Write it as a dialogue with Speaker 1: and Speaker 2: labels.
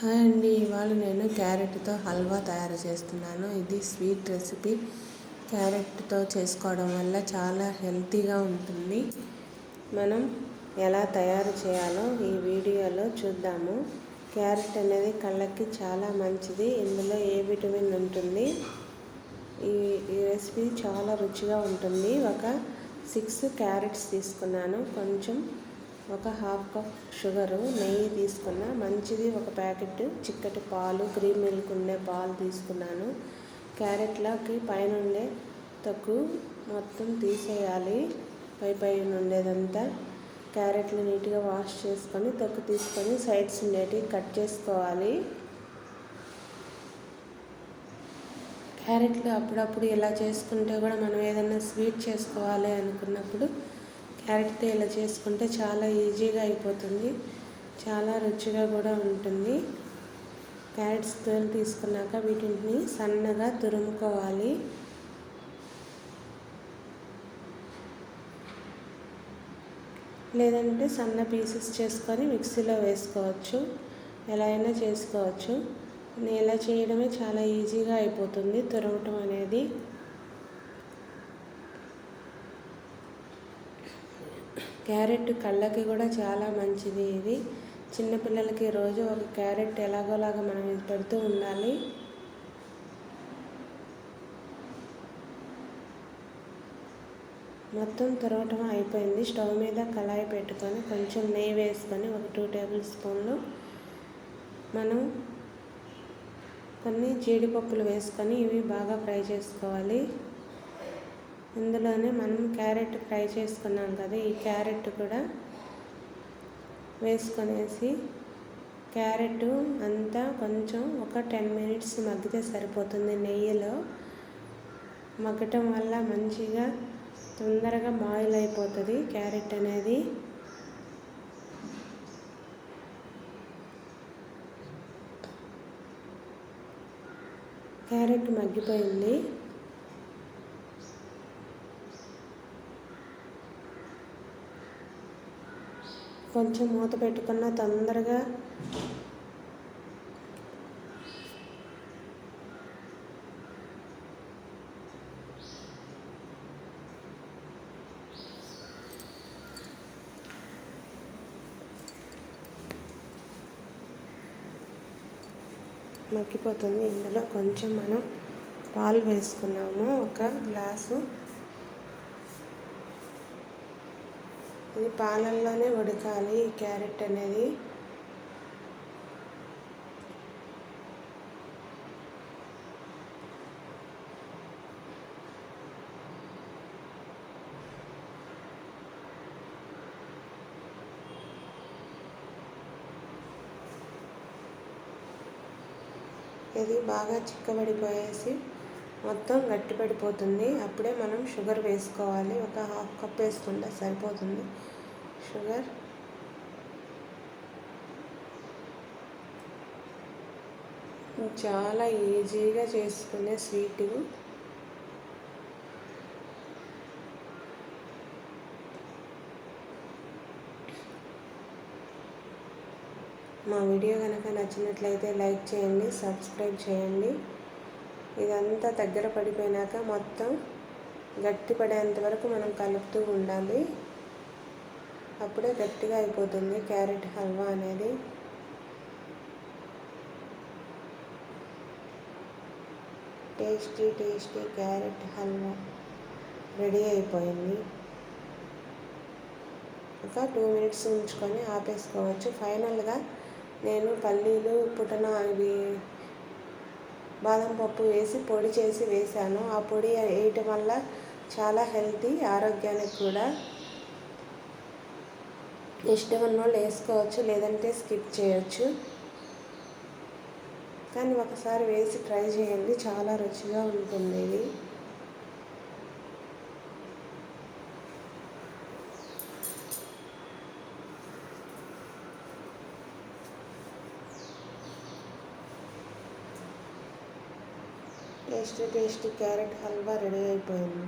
Speaker 1: Hi అండి ఇవాళ నేను క్యారెట్తో హల్వా తయారు చేస్తున్నాను. ఇది స్వీట్ రెసిపీ. క్యారెట్తో చేసుకోవడం వల్ల చాలా హెల్తీగా ఉంటుంది. మనం ఎలా తయారు చేయాలో ఈ వీడియోలో చూద్దాము. క్యారెట్ అనేది కళ్ళకి చాలా మంచిది. ఇందులో ఏ విటమిన్ ఉంటుంది? ఈ ఈ రెసిపీ చాలా రుచిగా ఉంటుంది. ఒక సిక్స్ క్యారెట్స్ తీసుకున్నాను. కొంచెం ఒక హాఫ్ కప్ షుగరు నెయ్యి తీసుకున్న. మంచిది ఒక ప్యాకెట్ చిక్కటి పాలు క్రీమ్ మిల్క్ ఉండే పాలు తీసుకున్నాను. క్యారెట్లకి పైన ఉండే తక్కువ మొత్తం తీసేయాలి. పై పైన ఉండేదంతా క్యారెట్లు నీట్గా వాష్ చేసుకొని తొక్కు తీసుకొని సైడ్స్ ఉండేటివి కట్ చేసుకోవాలి. క్యారెట్లు అప్పుడప్పుడు ఇలా చేసుకుంటే కూడా మనం ఏదైనా స్వీట్ చేసుకోవాలి అనుకున్నప్పుడు క్యారెట్తో ఇలా చేసుకుంటే చాలా ఈజీగా అయిపోతుంది. చాలా రుచిగా కూడా ఉంటుంది. క్యారెట్స్ తోలు తీసుకున్నాక వీటిని సన్నగా తురుముకోవాలి. లేదంటే సన్న పీసెస్ చేసుకొని మిక్సీలో వేసుకోవచ్చు. ఎలా అయినా చేసుకోవచ్చు. ఇలా చేయడమే చాలా ఈజీగా అయిపోతుంది తురవటం అనేది. క్యారెట్ కళ్ళకి కూడా చాలా మంచిది ఇది. చిన్నపిల్లలకి రోజు ఒక క్యారెట్ ఎలాగోలాగా మనం పెడుతూ ఉండాలి. మొత్తం తురవటం అయిపోయింది. స్టవ్ మీద కళాయి పెట్టుకొని కొంచెం నెయ్యి వేసుకొని ఒక టూ టేబుల్ స్పూన్లు మనం కొన్ని జీడిపప్పులు వేసుకొని ఇవి బాగా ఫ్రై చేసుకోవాలి. ఇందులోనే మనం క్యారెట్ ఫ్రై చేసుకున్నాం కదా ఈ క్యారెట్ కూడా వేసుకొనేసి క్యారెట్ అంతా కొంచెం ఒక టెన్ మినిట్స్ మగ్గితే సరిపోతుంది నెయ్యిలో. మగ్గటం వల్ల మంచిగా తొందరగా బాయిల్ అయిపోతుంది క్యారెట్ అనేది. క్యారెట్ మగ్గిపోయింది. కొంచెం మూత పెట్టుకున్న తొందరగా మగ్గిపోతుంది. ఇందులో కొంచెం మనం పాలు వేసుకున్నాము. ఒక గ్లాసు ఇది పాలల్లోనే ఉడకాలి ఈ క్యారెట్ అనేది. ఇది బాగా చిక్కబడిపోయేసి మొత్తం గట్టిపడిపోతుంది. అప్పుడే మనం షుగర్ వేసుకోవాలి. ఒక హాఫ్ కప్ వేసుకుంటే సరిపోతుంది. షుగర్. చాలా ఈజీగా చేసుకునే స్వీట్. మా వీడియో కనుక నచ్చినట్లయితే లైక్ చేయండి సబ్స్క్రైబ్ చేయండి. ఇదంతా దగ్గర పడిపోయినాక మొత్తం గట్టి పడేంత వరకు మనం కలుపుతూ ఉండాలి. అప్పుడే గట్టిగా అయిపోతుంది క్యారెట్ హల్వా అనేది. Tasty tasty carrot halwa ready అయిపోయింది. ఒక టూ మినిట్స్ ఉంచుకొని ఆపేసుకోవచ్చు. ఫైనల్గా నేను పల్లీలు పుటన ఇవి బాదం పప్పు వేసి పొడి చేసి వేసాను ఆ పొడి వేయటం వల్ల చాలా హెల్తీ ఆరోగ్యానికి కూడా ఇష్టం ఉన్న వాళ్ళు వేసుకోవచ్చు లేదంటే స్కిప్ చేయొచ్చు. కానీ ఒకసారి వేసి ట్రై చేయండి చాలా రుచిగా ఉంటుంది ఇది. Tasty tasty carrot halwa ready అయిపోయింది.